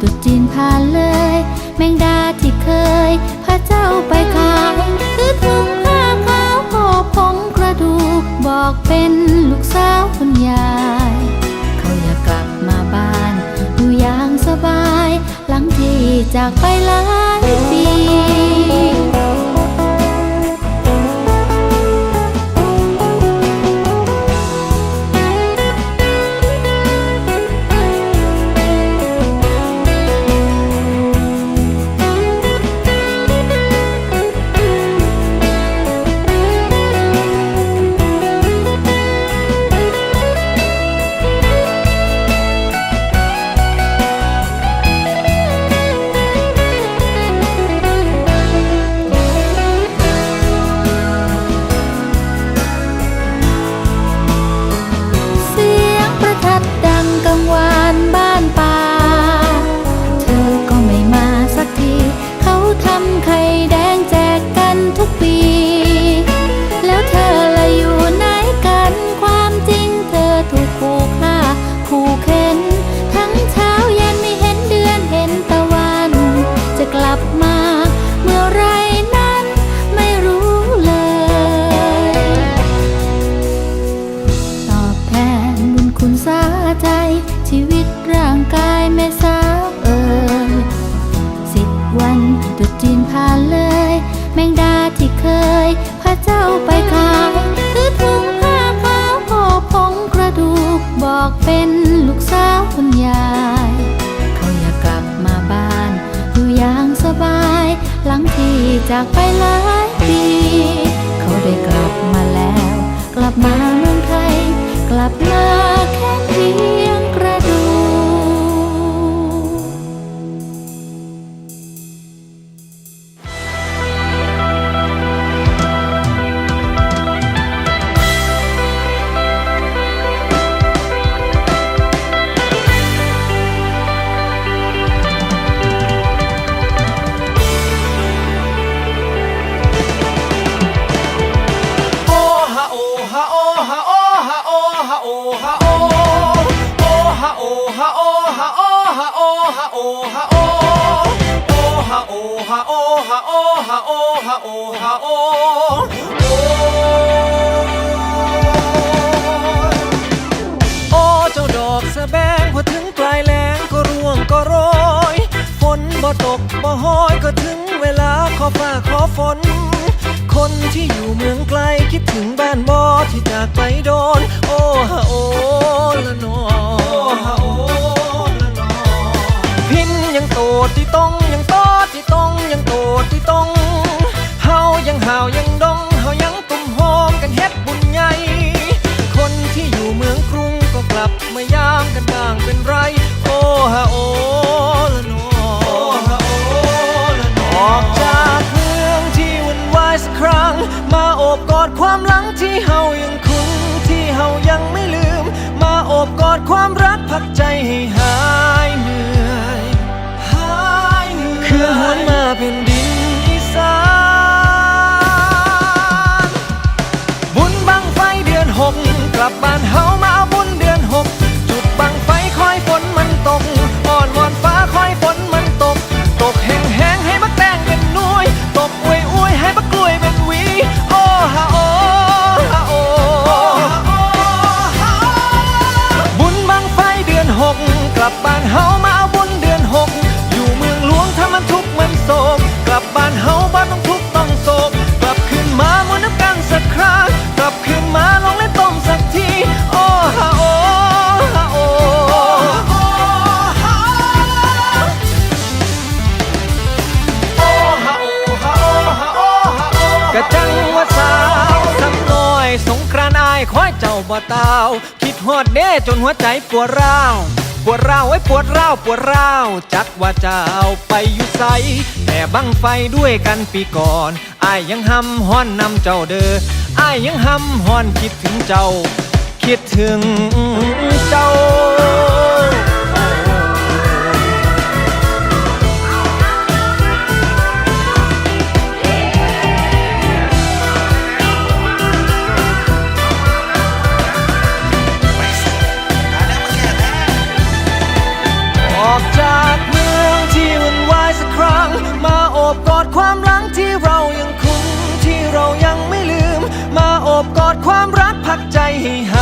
ตุจีนผ่านเลย แมงดาที่เคยพระเจ้าไปขายคือถุงผ้าขาวห่อผงกระดูกบอกเป็นลูกสาวคุณยาย เขาอยากกลับมาบ้านอยู่อย่างสบาย หลังที่จากไปหลายปี จากไปหลายปี เขาได้กลับมาแล้ว กลับมาเมืองไทย กลับมาแค่เพียง ตกบ่ห้อยก็ถึงเวลาขอฟ้าขอฝน คนที่อยู่เมืองไกลคิดถึงบ้านบอที่จากไปโดน โอ้ฮะโอ้ละนอพินยังโตดที่ต้องยังโตดที่ต้องยังโตดที่ต้องเฮายังห่าวยังดองเฮายังตุ่มหอมกันเฮ็ดบุญใหญ่คนที่อยู่เมืองกรุงก็กลับมายามกันบ้างเป็นไร โอ้ฮะโอ้ อบกอดความหลังที่เฮายังคุ้นที่เฮายังไม่ลืม มาโอบกอดความรักพักใจให้หายเหนื่อยหายเหนื่อยคือหวนมาเป็นดินอีสาน เจ้าบ่ตาว คิดฮอดเด้จนหัวใจปวดร้าว ปวดร้าวไอ้ปวดร้าวปวดร้าว จักว่าเจ้าไปอยู่ไสแต่บังไฟด้วยกันปีก่อนอายยังห้ำฮ้อนนำเจ้าเด้ออายยังห้ำฮ้อนคิดถึงเจ้า คิดถึงเจ้า พักใจให้หา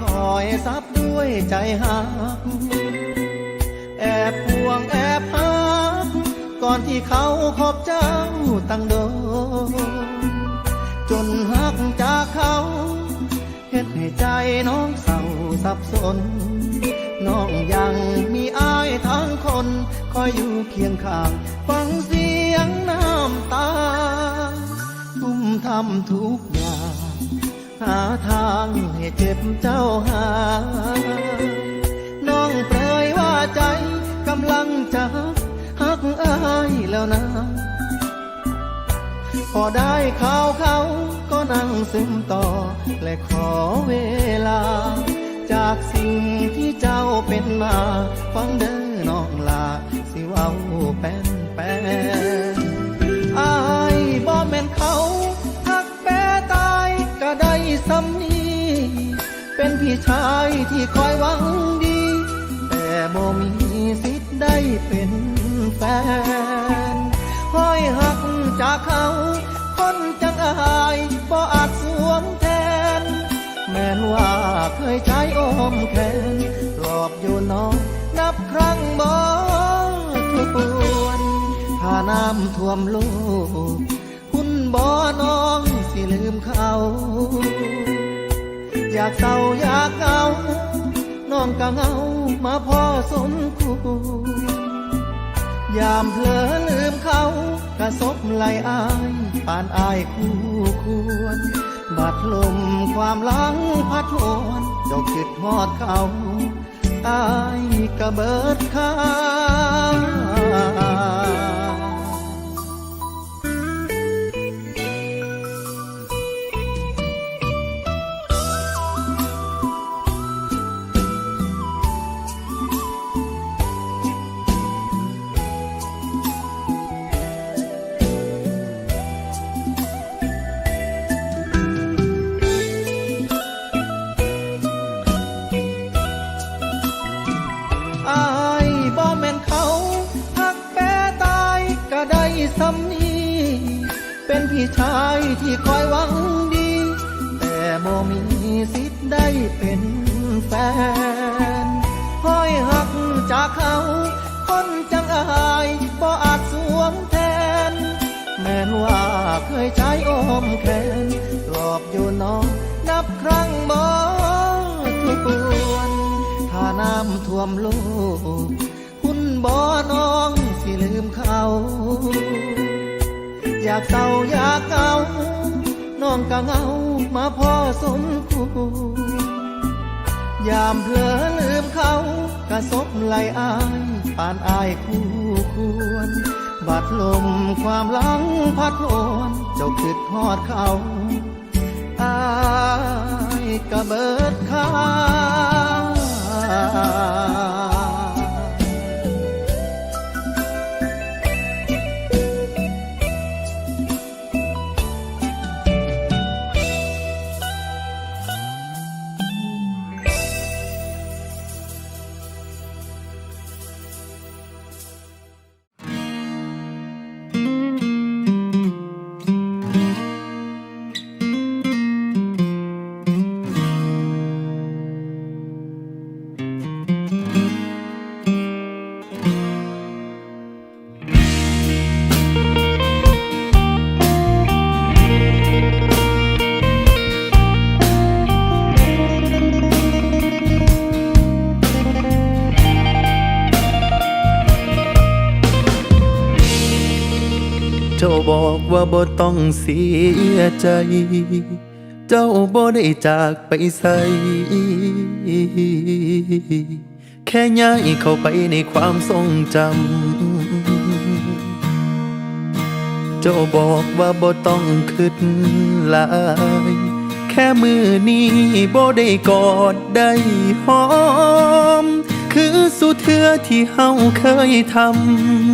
คอยซับด้วยใจหัก แอบห่วงแอบหัก ก่อนที่เขาขอบเจ้าตั้งโดจนหักจากเขาเฮ็ดให้ใจน้องเศร้าสับสน น้องยังมีอายทั้งคน คอยอยู่เคียงข้าง ฟังเสียงน้ำตา ทุ่มทำทุกอย่าง หาทางให้เจ็บเจ้าหา น้องเปรยว่าใจกำลังจะหักอายแล้วนะ พอได้ข่าวเขาก็นั่งซึมต่อ และขอเวลา จากสิ่งที่เจ้าเป็นมา ฟังเด้อน้องลา สิว้าแป้นแป้น ชายที่คอยหวังดี แต่บ่มีสิทธิ์ได้เป็นแฟนห้อยหักจากเขา คนจังอายบ่อาจสวมแทน แม้นว่าเคยใช้อมแขนปลอบอยู่น้องนับครั้งบ่ทวนถ้าน้ำท่วมโลก คุณบ่น้องากเศร้าอยากเหงาน้องก็เหงามาพอสมควรยามเผลอลืมเขากระซบไหลอายปานอายคู่ควร บัดลมความหลังพัดโหนเจ้าคิดฮอดเขาอายกะเบิดค่า มโลก คุณบ่น้องสิลืมเขา อยากเศร้าอยากเหงาน้องก็เงามาพ่อสมควรยามเผลอลืมเขากระซบไหลอายปานอายคู่ควร บัดลมความหลังพัดโอนเจ้าคิดฮอดเขาอายกะเบิดค่า เเสียใจ เจ้าบ่ได้จากไปใส่แค่ย้ายเข้าไปในความทรงจำ เจ้าบอกว่าบ่ต้องคิดหลายแค่มือนี้บ่ได้กอดได้หอม คือสุดเทือที่เฮาเคยทำ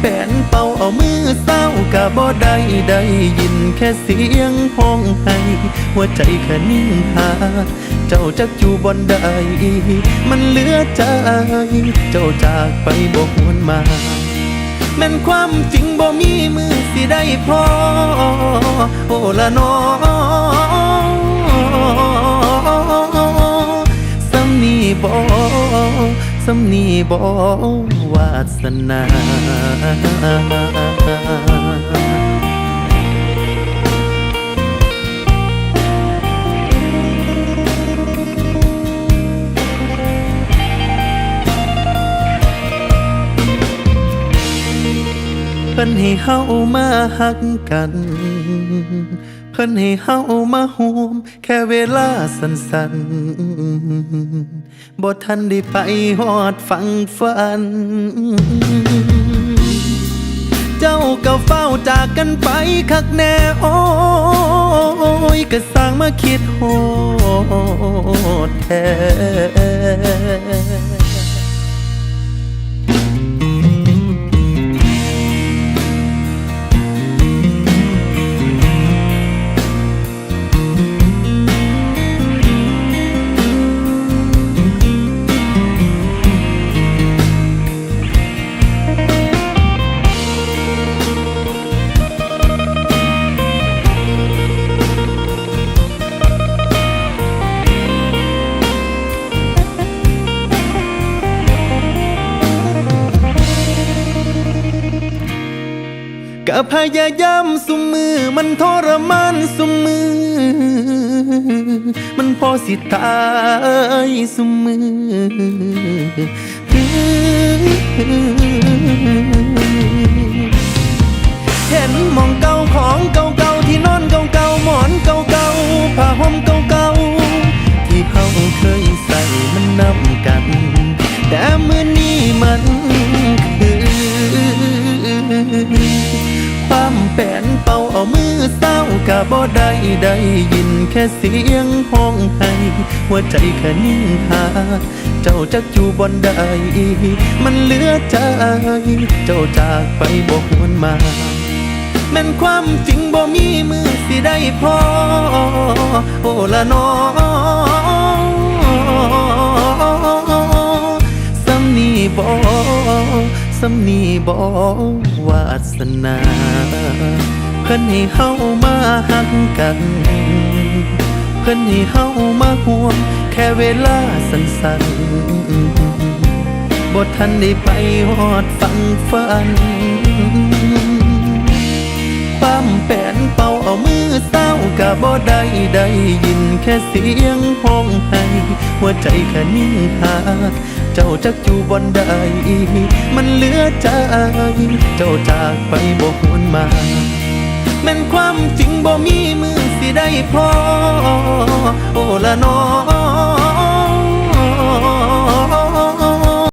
แป่นเป่าเอามือเศร้ากะบ่ได้ได้ยินแค่เสียงห้องไห้หัวใจแค่นิ่งหา เจ้าจักอยู่บนใดมันเหลือใจ เจ้าจากไปบ่หวนมาแม่นความจริงบ่มีมือสิได้พอ โอละนอสำนีบ่สำนีบ่ สนาเพิ่นให้เฮามาหักกัน พิ่นให้เฮามาห่วม แค่เวลาสั้นๆบ่ทันได้ไปฮอดฟังฝัน เจ้าก็เฝ้าจากกันไปคักแน่โอ้ยก็สร้างมาคิดโหดแท้ ก็พยายามสุมมือ มันทรมานสุมมือ มันพอสิตายสุมมือเห็นมองเก่าของเก่าๆที่นอนเก่าๆหมอนเก่าๆผ้าห่มเก่าๆที่เขาเคยใส่มันนำกัน แต่เมื่อนี้มัน แปนเป่าเอามือเศร้ากะบ่ได้ได้ยินแค่เสียงห้องไห้หัวใจแค่นิ่งหา เจ้าจักอยู่บนใดมันเหลือใจ เจ้าจากไปบ่หวนมาแม่นความจริงบ่มีมือสิได้พอ โอ้ละนอสำนีบ่ สำนีบ่วาสนาเพิ่นให้เฮามาหักกัน เพิ่นให้เฮามาห่วง แค่เวลาสั้นๆบ่ทันได้ไปฮอดฟังฝันความแปนเป่าเอามือเศร้ากะบ่ได้ได้ยินแค่เสียงห้องไห้หัวใจแค่นิ่งหา เจ้าจักอยู่บนใด มันเหลือใจ เจ้าจากไปบ่หวนมาแม่นความจริงบ่มีมือสิได้พอ โอละนอ